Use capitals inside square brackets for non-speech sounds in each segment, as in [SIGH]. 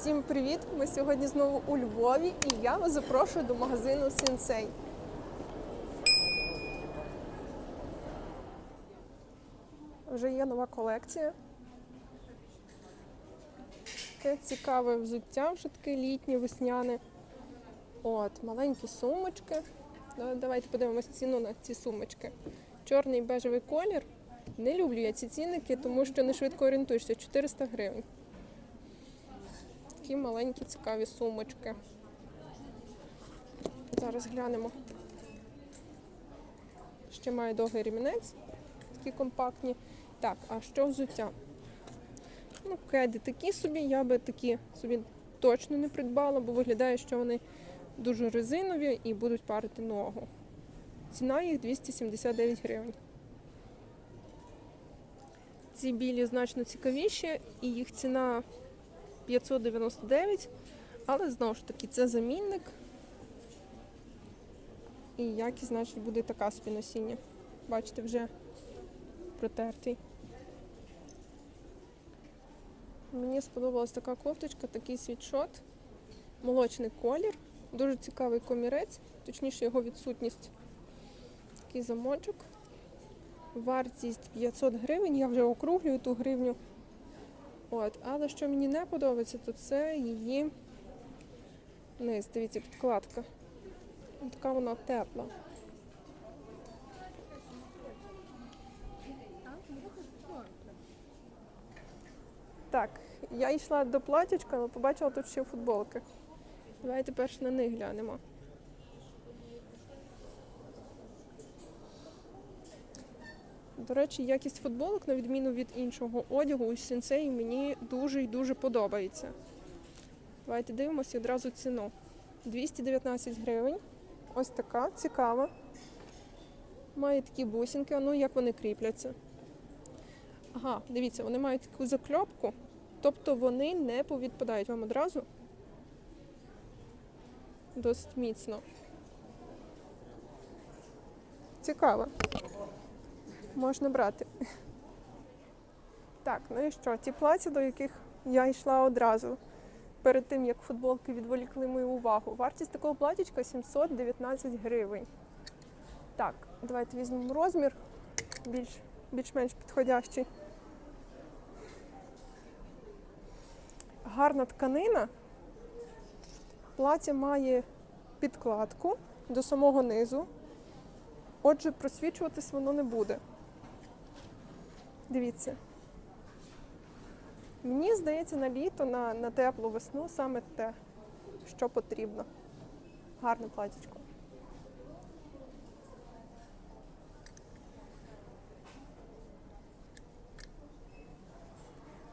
Всім привіт! Ми сьогодні знову у Львові і я вас запрошую до магазину Сенсей. Вже є нова колекція. Таке цікаве взуття, вже таке літнє, весняне. От, маленькі сумочки. Давайте подивимось ціну на ці сумочки. Чорний бежевий колір. Не люблю я ці цінники, тому що не швидко орієнтуєшся. 400 гривень. Такі маленькі цікаві сумочки. Зараз глянемо. Ще має довгий ремінець, такі компактні. Так, а що взуття? Ну, кеди такі собі, я би такі собі точно не придбала, бо виглядає, що вони дуже резинові і будуть парити ногу. Ціна їх 279 гривень. Ці білі значно цікавіші, і їх ціна 599, але знову ж таки це замінник. І якість, значить, буде така собі носіння. Бачите, вже протертий. Мені сподобалась така кофточка, такий світшот, молочний колір, дуже цікавий комірець, точніше його відсутність. Такий замочок. Вартість 500 гривень, я вже округлюю ту гривню. От, але що мені не подобається, то це її низ, дивіться, підкладка. Така вона тепла. Так, я йшла до платячка, але побачила тут ще футболки. Давайте перш на них глянемо. До речі, якість футболок, на відміну від іншого одягу, у сенсей мені дуже і дуже подобається. Давайте дивимося одразу ціну. 219 гривень. Ось така, цікава. Має такі бусинки, ну як вони кріпляться. Ага, дивіться, вони мають таку закльопку, тобто вони не повідпадають вам одразу. Досить міцно. Цікаво. Можна брати. Так, ну і що? Ті платі, до яких я йшла одразу, перед тим, як футболки відволікли мою увагу. Вартість такого платічка 719 гривень. Так, давайте візьмемо розмір більш, більш-менш підходящий. Гарна тканина. Плаття має підкладку до самого низу. Отже, просвічуватись воно не буде. Дивіться. Мені здається, на літо, на, на теплу весну саме те, що потрібно. Гарне платічко.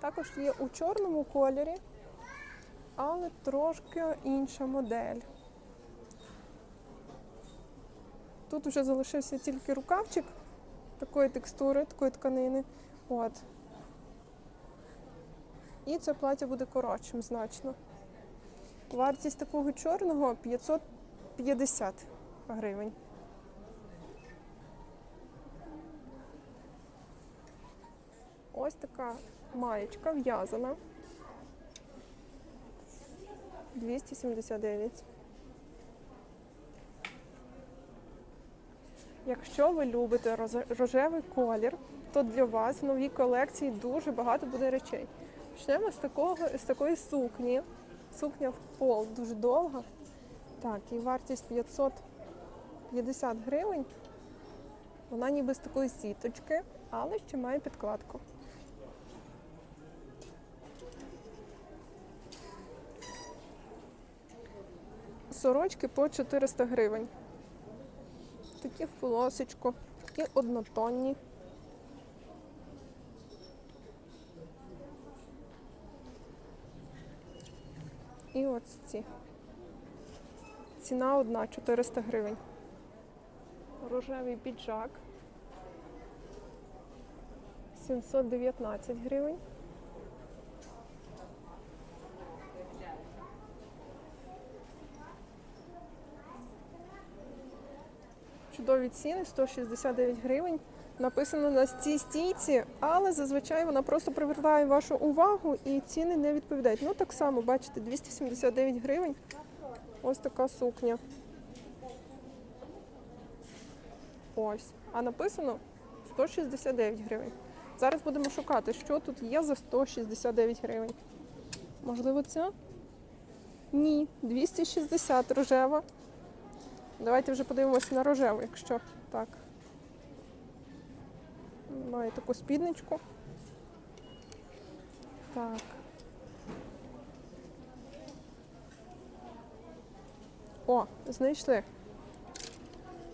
Також є у чорному кольорі, але трошки інша модель. Тут вже залишився тільки рукавчик такої текстури, такої тканини. От. І це плаття буде коротшим значно. Вартість такого чорного 550 гривень. Ось така маєчка в'язана. 279. Якщо ви любите рожевий колір, то для вас в новій колекції дуже багато буде речей. Почнемо з такого з такої сукні. Сукня в пол дуже довга. Так, і вартість 550 гривень. Вона ніби з такої сіточки, але ще має підкладку. Сорочки по 400 гривень. Такі в полосочку, такі однотонні. І ось ці. Ціна одна 400 гривень. Рожевий піджак. 719 гривень. Чудові ціни 169 гривень. Написано на цій стійці, але зазвичай вона просто привертає вашу увагу і ціни не відповідають. Ну так само, бачите, 279 гривень. Ось така сукня. Ось. А написано 169 гривень. Зараз будемо шукати, що тут є за 169 гривень. Можливо, це? Ні, 260 рожева. Давайте вже подивимося на рожеву, якщо так. Має таку спідничку. Так. О, знайшли.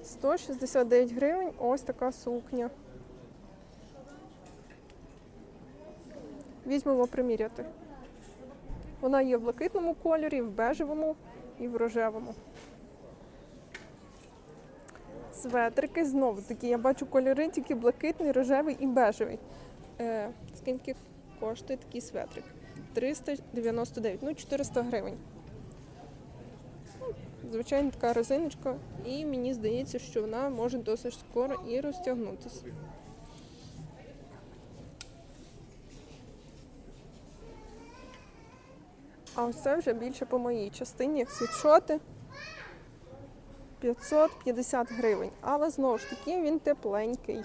169 гривень, ось така сукня. Візьмемо приміряти. Вона є в блакитному кольорі, в бежевому і в рожевому. Светрики знову такі. Я бачу кольори тільки блакитний, рожевий і бежевий. Е, скільки коштує такий светрик? 399, ну 400 гривень. Ну, Звичайно, така резиночка, і мені здається, що вона може досить скоро і розтягнутися. А ось це вже більше по моїй частині світшоти 550 гривень. Але знову ж таки він тепленький.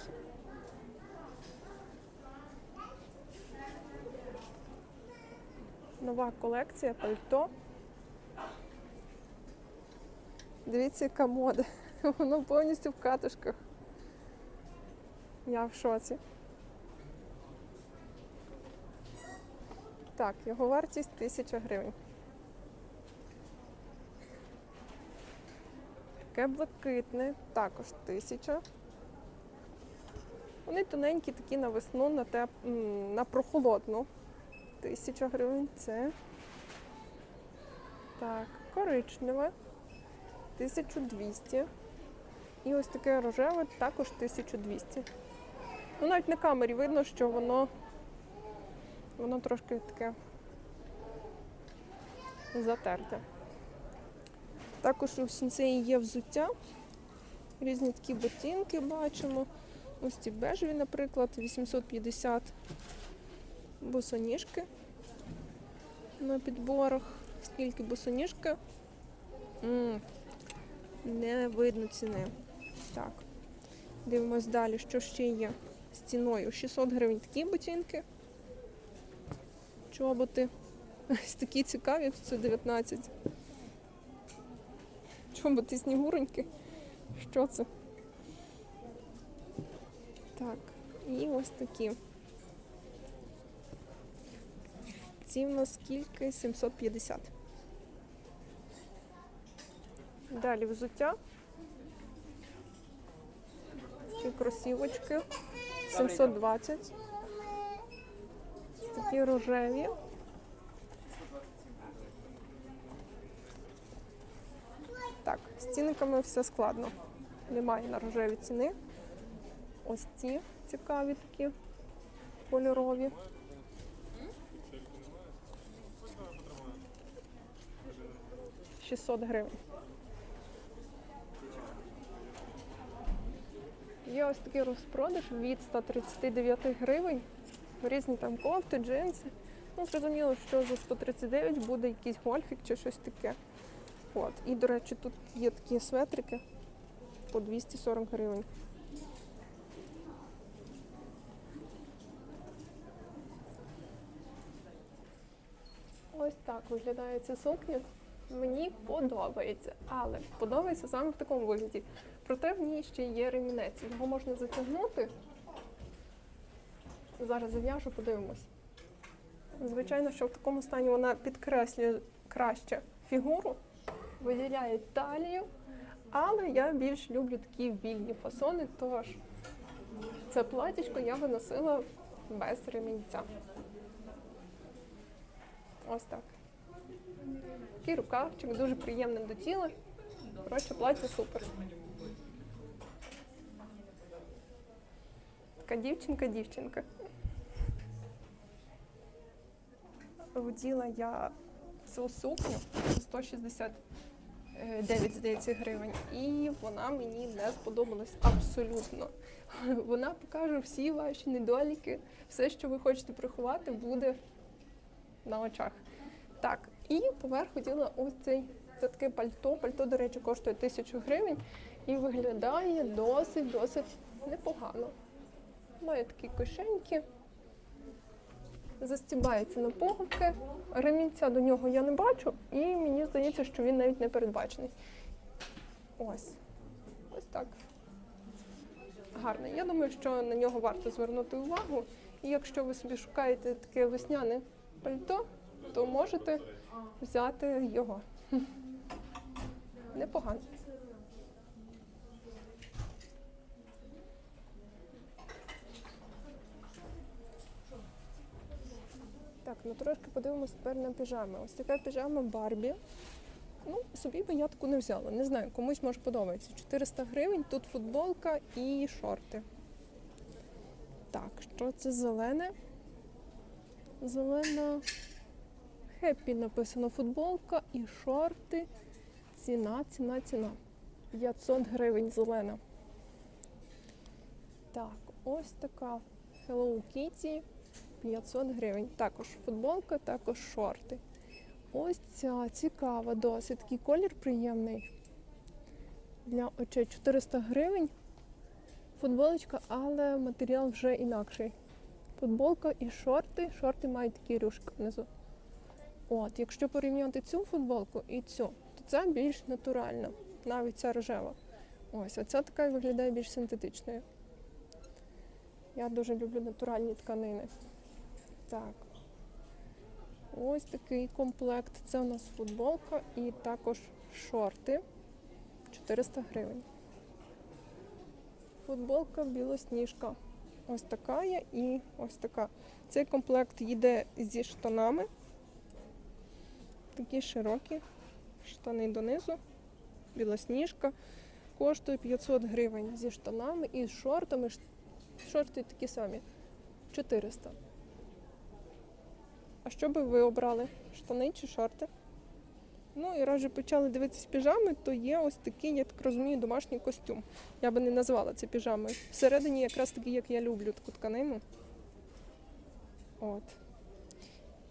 Нова колекція пальто. Дивіться, яка мода. [LAUGHS] Воно повністю в катушках. Я в шоці. Так, його вартість 1000 гривень. Таке блакитне, також 1000. Вони тоненькі, такі на весну, на, теп... на прохолодну. 1000 гривень це. Так, коричневе. 1200. І ось таке рожеве також 1200. Ну, навіть на камері видно, що воно, воно трошки таке затерте. Також у сінцеї є взуття. Різні такі ботинки бачимо. Ось ці бежеві, наприклад, 850 босоніжки на підборах. Скільки босоніжка? Не видно ціни. Так. Дивимось далі, що ще є з ціною. 600 гривень такі ботинки. Чоботи. [LAUGHS] Ось такі цікаві, це 19. Чоботи снігуреньки. Що це? Так, і ось такі. Ці в нас скільки? 750. Далі взуття. Ці кросівочки. 720. Такі рожеві. Так, з цінниками все складно. Немає на рожеві ціни. Ось ці цікаві такі кольорові. Шістсот гривень. Є ось такий розпродаж від 139 гривень. Різні там кофти, джинси. Ну, зрозуміло, що за 139 буде якийсь гольфік чи щось таке. От. І, до речі, тут є такі светрики по 240 гривень. Ось так виглядає ця сукня. Мені подобається, але подобається саме в такому вигляді. Проте в ній ще є ремінець. Його можна затягнути. Зараз зав'яжу, подивимось. Звичайно, що в такому стані вона підкреслює краще фігуру, виділяє талію, але я більш люблю такі вільні фасони, тож це платічко я би носила без ремінця. Ось так. Такий рукавчик, дуже приємним до тіла. Коротше, плаття супер. Така дівчинка-дівчинка. Вділа я цю сукню за 160 е, 9, здається, гривень. І вона мені не сподобалась абсолютно. [LAUGHS] Вона покаже всі ваші недоліки, все, що ви хочете приховати, буде на очах. Так, і поверх хотіла ось цей це таке пальто. Пальто, до речі, коштує тисячу гривень і виглядає досить, досить непогано. Має такі кишеньки, застібається на пуговки. Ремінця до нього я не бачу, і мені здається, що він навіть не передбачений. Ось. Ось так. Гарний. Я думаю, що на нього варто звернути увагу. І якщо ви собі шукаєте таке весняне пальто, то можете взяти його. Непогано. Так, ну трошки подивимось тепер на піжами. Ось така піжама Барбі. Ну, собі би я таку не взяла. Не знаю, комусь може подобається. 400 гривень, тут футболка і шорти. Так, що це зелене? Зелена Хеппі написано футболка і шорти. Ціна, ціна, ціна. 500 гривень зелена. Так, ось така Hello Kitty. 500 гривень. Також футболка, також шорти. Ось ця цікава, досить такий колір приємний. Для очей 400 гривень. Футболочка, але матеріал вже інакший. Футболка і шорти. Шорти мають такі рюшки внизу. От, якщо порівняти цю футболку і цю, то ця більш натуральна, навіть ця рожева. Ось, а ця така виглядає більш синтетичною. Я дуже люблю натуральні тканини. Так. Ось такий комплект. Це у нас футболка і також шорти. 400 гривень. Футболка білосніжка. Ось така є і ось така. Цей комплект йде зі штанами. Такі широкі штани донизу. Білосніжка. Коштує 500 гривень зі штанами і з шортами. Шорти такі самі. 400. А що би ви обрали? Штани чи шорти? Ну і раз вже почали дивитися піжами, то є ось такий, я так розумію, домашній костюм. Я би не назвала це піжамою. Всередині якраз такий, як я люблю таку тканину. От.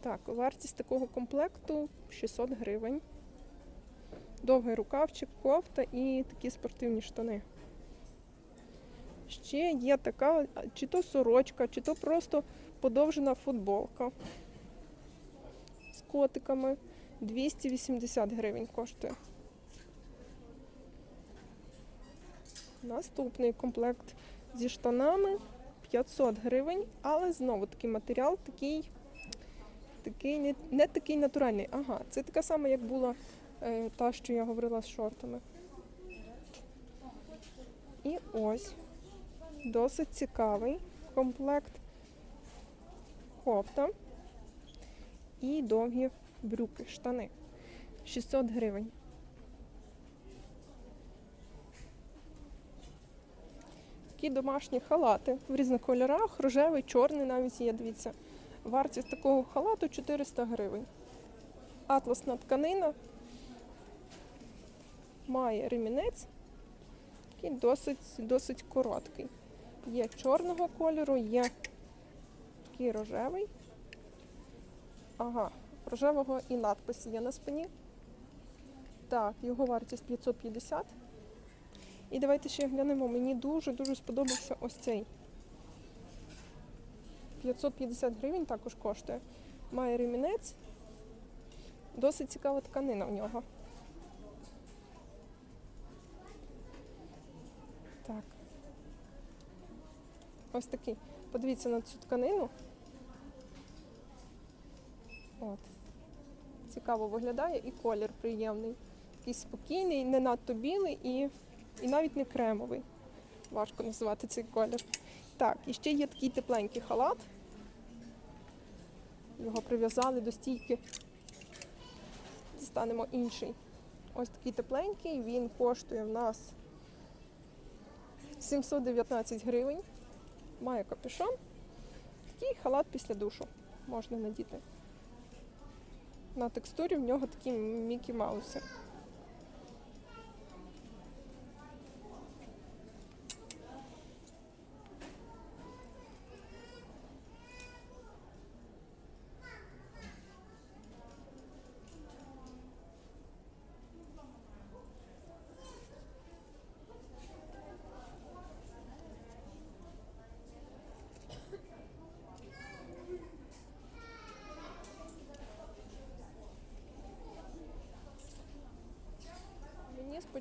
Так, вартість такого комплекту 600 гривень. Довгий рукавчик, кофта і такі спортивні штани. Ще є така, чи то сорочка, чи то просто подовжена футболка котиками. 280 гривень коштує. Наступний комплект зі штанами 500 гривень, але знову такий матеріал такий, такий не, не такий натуральний. Ага, це така сама, як була е, та, що я говорила з шортами. І ось досить цікавий комплект кофта і довгі брюки, штани. 600 гривень. Такі домашні халати в різних кольорах, рожевий, чорний навіть є, дивіться. Вартість такого халату 400 гривень. Атласна тканина. Має ремінець. Такий досить, досить короткий. Є чорного кольору, є такий рожевий. Ага, рожевого і надпис є на спині. Так, його вартість 550. І давайте ще глянемо. Мені дуже-дуже сподобався ось цей. 550 гривень також коштує. Має ремінець. Досить цікава тканина в нього. Так. Ось такий. Подивіться на цю тканину. От. Цікаво виглядає і колір приємний. Такий спокійний, не надто білий і, і навіть не кремовий. Важко називати цей колір. Так, і ще є такий тепленький халат. Його прив'язали до стійки. Дістанемо інший. Ось такий тепленький, він коштує в нас 719 гривень. Має капюшон. Такий халат після душу можна надіти. На текстурі в нього такі Мікі Мауси.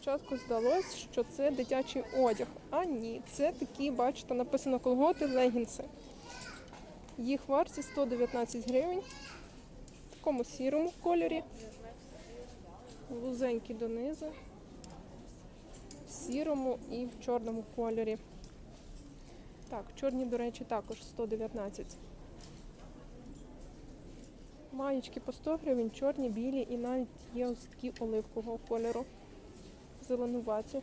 Спочатку здалось, що це дитячий одяг. А ні, це такі, бачите, написано колготи легінси. Їх вартість 119 гривень. В такому сірому кольорі. Вузенькі донизу. В сірому і в чорному кольорі. Так, чорні, до речі, також 119. Маєчки по 100 гривень, чорні, білі і навіть є ось такі оливкового кольору. Зеленуваті.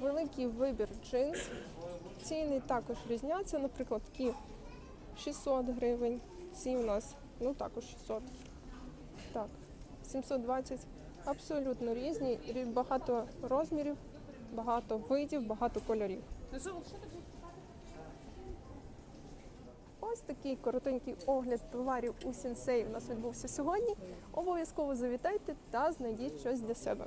Великий вибір джинс. Ціни також різняться. Наприклад, такі 600 гривень. Ці у нас ну також 600. Так, 720. Абсолютно різні. Багато розмірів, багато видів, багато кольорів. Ось такий коротенький огляд товарів у сенсей у нас відбувся сьогодні. Обов'язково завітайте та знайдіть щось для себе.